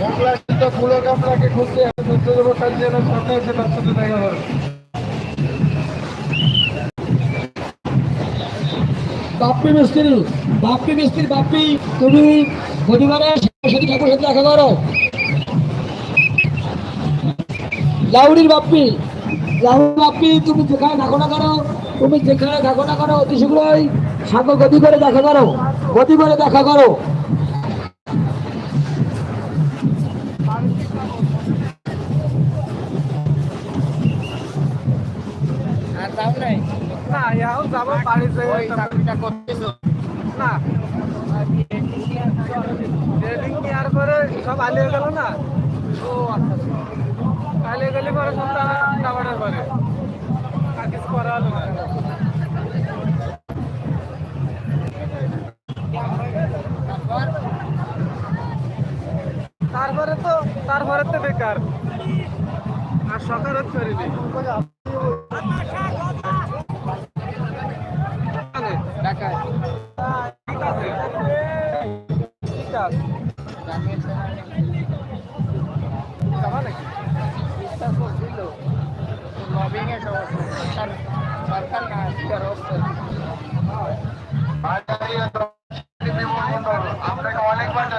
বাংলাদেশ দেখা মিস্ত্রি মিস্ত্রি তুমি বুধবারে সরস্বতী ঠাকুর সাথে দেখা করো। লাউড়ির বাপ্পি লাউড়ি বাপ্পি তুমি যেখানে থাকো না করো, তুমি যেখানে থাকো না করো, অতি শীঘ্রই সাগর গতি করে দেখা করো গতি করে দেখা করো। না ইয়াও যাব বাড়িতে না। ট্রেনিং নেওয়ার পরে সব আলিয়ে গেল না? ও আচ্ছা আলিয়ে গেলে পরে সব টাকাটার পরে আর কিছু করা হলো না। তারপরে তো তারপরে তো বেকার। আর সকাল হচ্ছে করিনি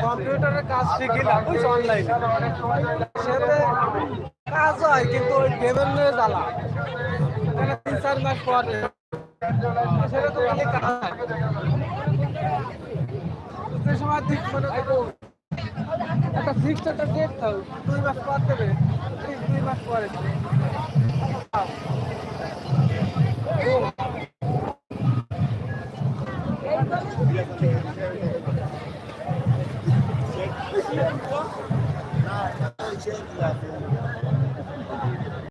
কম্পিউটারের কাজ শিখিলাম, বুঝছ অনলাইনে হয়, কিন্তু ওই গেমের নিয়ে জ্বালা তিন, চার মাস পরে খালি কাজ হয়। সময় একটা ফিক্স একটা ডেট থাও দুই মাস পর দেবে দুই মাস পরে